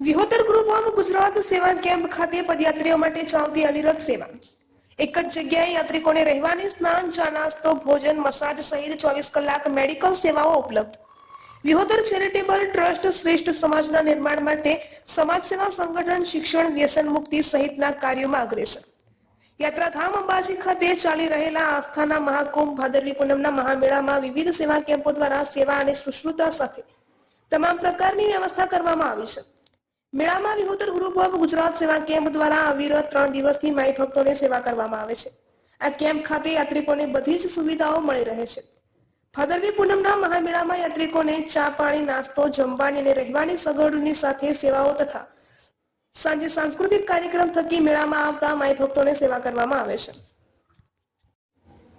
Vihotar group of Gujarat સેવા camp ખાતે પદયાત્રીઓ માટે ચાલતી અવિરત સેવા. એક જ જગ્યાએ યાત્રિકોને રહેવાની, સ્નાન, ચા નાસ્તો, ભોજન, મસાજ સહિત ચોવીસ કલાક મેડિકલ સેવાઓ ઉપલબ્ધ. વિહોતર ચેરિટેબલ ટ્રસ્ટ શ્રેષ્ઠ સમાજના નિર્માણ માટે સમાજ સેવા સંગઠન શિક્ષણ વ્યસન મુક્તિ સહિતના કાર્યોમાં અગ્રેસર. યાત્રાધામ અંબાજી ખાતે ચાલી રહેલા આસ્થાના મહાકુંભ, ભાદરવી પૂનમના મહામેળામાં વિવિધ સેવા કેમ્પો દ્વારા સેવા અને શુશ્રુતા સાથે તમામ પ્રકારની વ્યવસ્થા કરવામાં આવી છે. મેળામાં વિહોતર ગ્રુપ ઓફ ગુજરાત સેવા કેમ્પ દ્વારા અવિરત ત્રણ દિવસથી માઈ ભક્તોને સેવા કરવામાં આવે છે. આ કેમ્પ ખાતે યાત્રિકોને બધી જ સુવિધાઓ મળી રહે છે. ભાદરવી પૂનમના મહામેળામાં યાત્રિકોને ચા પાણી, નાસ્તો, જમવાની અને રહેવાની સગવડની સાથે સેવાઓ તથા સાંજે સાંસ્કૃતિક કાર્યક્રમ થકી મેળામાં આવતા માઈ ભક્તોને સેવા કરવામાં આવે છે.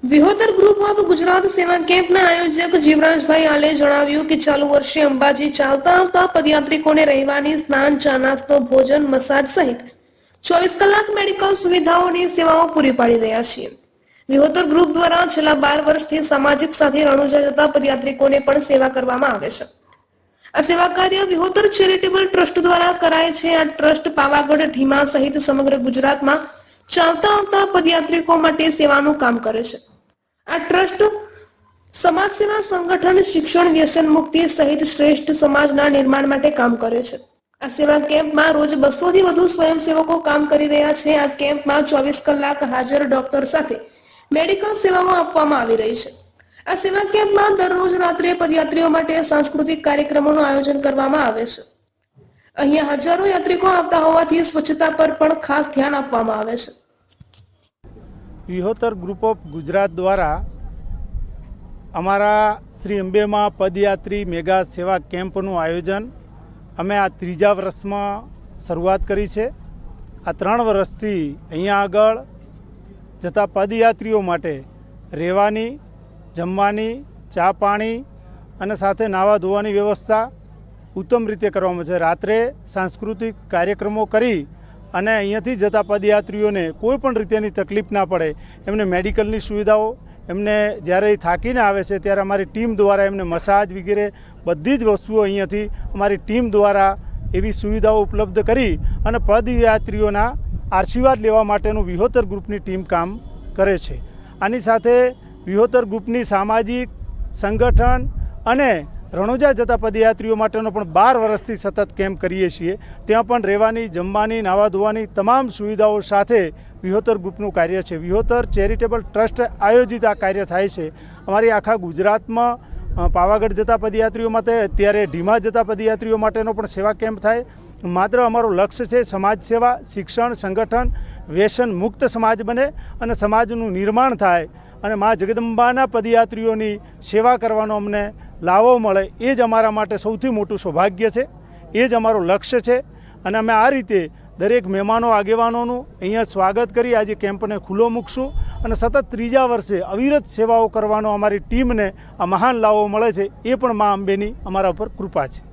વિહોતર ગ્રુપ ઓફ ગુજરાત સેવા કેમ્પના આયોજક જીવરાજભાઈ આલે જણાવ્યું કે ચાલુ વર્ષે અંબાજી ચાલતા આવતા પદયાત્રિકોને રહેવાની સ્નાન ચા નાસ્તો ભોજન, મસાજ સહિત ચોવીસ કલાક મેડિકલ સુવિધાઓની સેવાઓ પૂરી પાડી રહ્યા છીએ. વિહોતર ગ્રુપ દ્વારા છેલ્લા બાર વર્ષથી સામાજિક સાથે રણુજા જતા પદયાત્રિકોને પણ સેવા કરવામાં આવે છે. આ સેવા કાર્ય વિહોતર ચેરિટેબલ ટ્રસ્ટ દ્વારા કરાય છે. આ ટ્રસ્ટ પાવાગઢ, ઢીમા સહિત સમગ્ર ગુજરાતમાં ચાલતા આવતા પદયાત્રિકો માટે સેવાનું કામ કરે છે. આ ટ્રસ્ટ સમાજ સેવા સંગઠન, શિક્ષણ, વ્યસન મુક્તિ સહિત શ્રેષ્ઠ સમાજના નિર્માણ માટે કામ કરે છે. આ સેવા કેમ્પમાં રોજ બસો થી વધુ સ્વયંસેવકો કામ કરી રહ્યા છે. આ કેમ્પમાં ચોવીસ કલાક હાજર ડોક્ટર સાથે મેડિકલ સેવાઓ આપવામાં આવી રહી છે. આ સેવા કેમ્પમાં દરરોજ રાત્રે પદયાત્રીઓ માટે સાંસ્કૃતિક કાર્યક્રમોનું આયોજન કરવામાં આવે છે. અહીંયા હજારો યાત્રિકો આવતા હોવાથી સ્વચ્છતા પર પણ ખાસ ધ્યાન આપવામાં આવે છે. વિહોતર ગ્રુપ ઓફ ગુજરાત દ્વારા અમારા શ્રી અંબેમાં પદયાત્રી મેગા સેવા કેમ્પનું આયોજન અમે આ ત્રીજા વર્ષમાં શરૂઆત કરી છે. આ ત્રણ વર્ષથી અહીંયા આગળ જતા પદયાત્રીઓ માટે રહેવાની, જમવાની, ચા પાણી અને સાથે નાહવા ધોવાની વ્યવસ્થા ઉત્તમ રીતે કરવામાં છે. રાત્રે સાંસ્કૃતિક કાર્યક્રમો કરી અને અહીંયાથી જતા પદયાત્રીઓને કોઈ પણ રીતેની તકલીફ ના પડે, એમને મેડિકલની સુવિધાઓ, એમને જ્યારે થાકીને આવે છે ત્યારે અમારી ટીમ દ્વારા એમને મસાજ વગેરે બધી જ વસ્તુઓ અહીંયાથી અમારી ટીમ દ્વારા એવી સુવિધાઓ ઉપલબ્ધ કરી અને પદયાત્રીઓના આશીર્વાદ લેવા માટેનું વિહોતર ગ્રુપની ટીમ કામ કરે છે. આની સાથે વિહોતર ગ્રુપની સામાજિક સંગઠન અને રણોજા જતા પદયાત્રીઓ માટેનો પણ બાર વર્ષથી સતત કેમ્પ કરીએ છીએ. ત્યાં પણ રહેવાની, જમવાની, નાવા ધોવાની તમામ સુવિધાઓ સાથે વિહોતર ગ્રુપનું કાર્ય છે. વિહોતર ચેરિટેબલ ટ્રસ્ટ આયોજિત આ કાર્ય થાય છે. અમારી આખા ગુજરાતમાં પાવાગઢ જતા પદયાત્રીઓ માટે, અત્યારે ઢીમા જતા પદયાત્રીઓ માટેનો પણ સેવા કેમ્પ થાય. માત્ર અમારું લક્ષ્ય છે સમાજ સેવા, શિક્ષણ, સંગઠન, વ્યસન મુક્ત સમાજ બને અને સમાજનું નિર્માણ થાય. અને મા જગદંબાના પદયાત્રીઓની સેવા કરવાનો અમને લાવો મળે એ જ અમારા માટે સૌથી મોટું સૌભાગ્ય છે. એ જ અમારું લક્ષ્ય છે. અને અમે આ રીતે દરેક મહેમાનો આગેવાનોનું અહીંયા સ્વાગત કરી આજે કેમ્પને ખુલ્લો મૂકશું અને સતત ત્રીજા વર્ષે અવિરત સેવાઓ કરવાનો અમારી ટીમને આ મહાન લાવો મળે છે. એ પણ મા અંબેની અમારા ઉપર કૃપા છે.